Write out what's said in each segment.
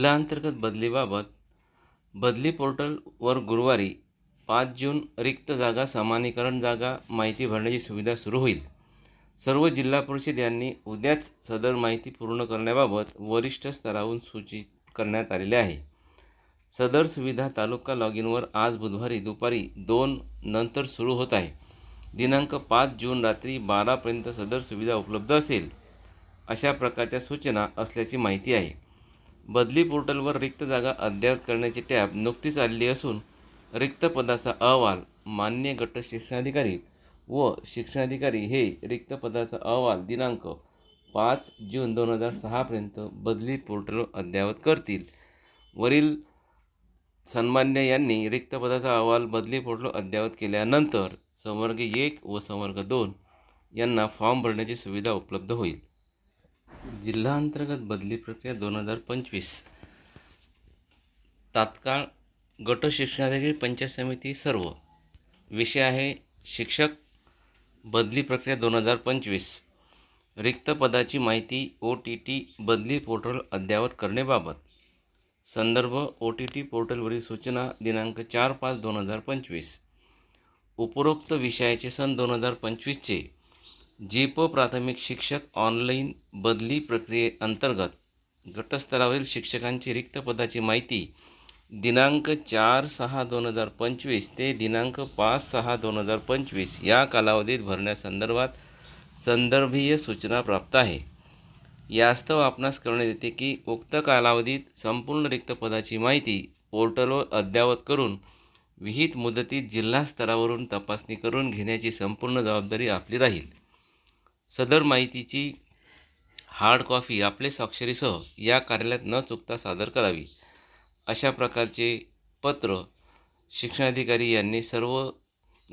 जिल्हाअंतर्गत बदलीबाबत बदली पोर्टलवर गुरुवारी पाच जून रिक्त जागा समानीकरण जागा माहिती भरण्याची सुविधा सुरू होईल. सर्व जिल्हा परिषद यांनी उद्याच सदर माहिती पूर्ण करण्याबाबत वरिष्ठ स्तरावरून सूचित करण्यात आलेले आहे. सदर सुविधा तालुका लॉग इनवर आज बुधवारी दुपारी दोन नंतर सुरू होत आहे. दिनांक पाच जून रात्री बारापर्यंत सदर सुविधा उपलब्ध असेल अशा प्रकारच्या सूचना असल्याची माहिती आहे. बदली पोर्टलवर रिक्त जागा अद्ययावत करण्याची टॅब नुकतीच आलेली असून रिक्त पदाचा अहवाल मान्य गट शिक्षणाधिकारी व शिक्षणाधिकारी हे रिक्त पदाचा अहवाल दिनांक पाच जून दोन हजार सहापर्यंत बदली पोर्टलवर अद्ययावत करतील. वरील सन्मान्य यांनी रिक्त पदाचा अहवाल बदली पोर्टल अद्ययावत केल्यानंतर संवर्ग एक व संवर्ग दोन यांना फॉर्म भरण्याची सुविधा उपलब्ध होईल. जिल्हा अंतर्गत बदली प्रक्रिया दोन हजार पंचवीस. तात्काळ गट शिक्षणाधिकारी पंचायत समिती सर्व. विषय आहे शिक्षक बदली प्रक्रिया दोन हजार पंचवीस. रिक्त पदाची माहिती ओ टी टी बदली पोर्टल अद्ययावत करण्याबाबत. संदर्भ ओ टी टी पोर्टलवरील सूचना दिनांक चार पाच दोन हजार पंचवीस. उपरोक्त विषयाचे सन दोन हजार पंचवीसचे. जीप प्राथमिक शिक्षक ऑनलाईन बदली प्रक्रियेअंतर्गत गटस्तरावरील शिक्षकांची रिक्त पदाची माहिती दिनांक चार सहा दोन हजार पंचवीस ते दिनांक पाच सहा दोन हजार पंचवीस या कालावधीत भरण्यासंदर्भात संदर्भीय सूचना प्राप्त आहे. यास्तव आपणास करण्यात येते की उक्त कालावधीत संपूर्ण रिक्त पदाची माहिती पोर्टलवर अद्ययावत करून विहित मुदतीत जिल्हा स्तरावरून तपासणी करून घेण्याची संपूर्ण जबाबदारी आपली राहील. सदर माहितीची हार्ड कॉपी आपले स्वाक्षरीसह या कार्यालयात न चुकता सादर करावी. अशा प्रकारचे पत्र शिक्षणाधिकारी यांनी सर्व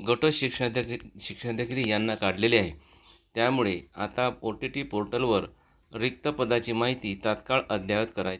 गट शिक्षणाधिकारी शिक्षणाधिकारी यांना काढलेले आहे. त्यामुळे आता ओ टी टी पोर्टलवर रिक्त पदाची माहिती तात्काळ अद्ययावत करायची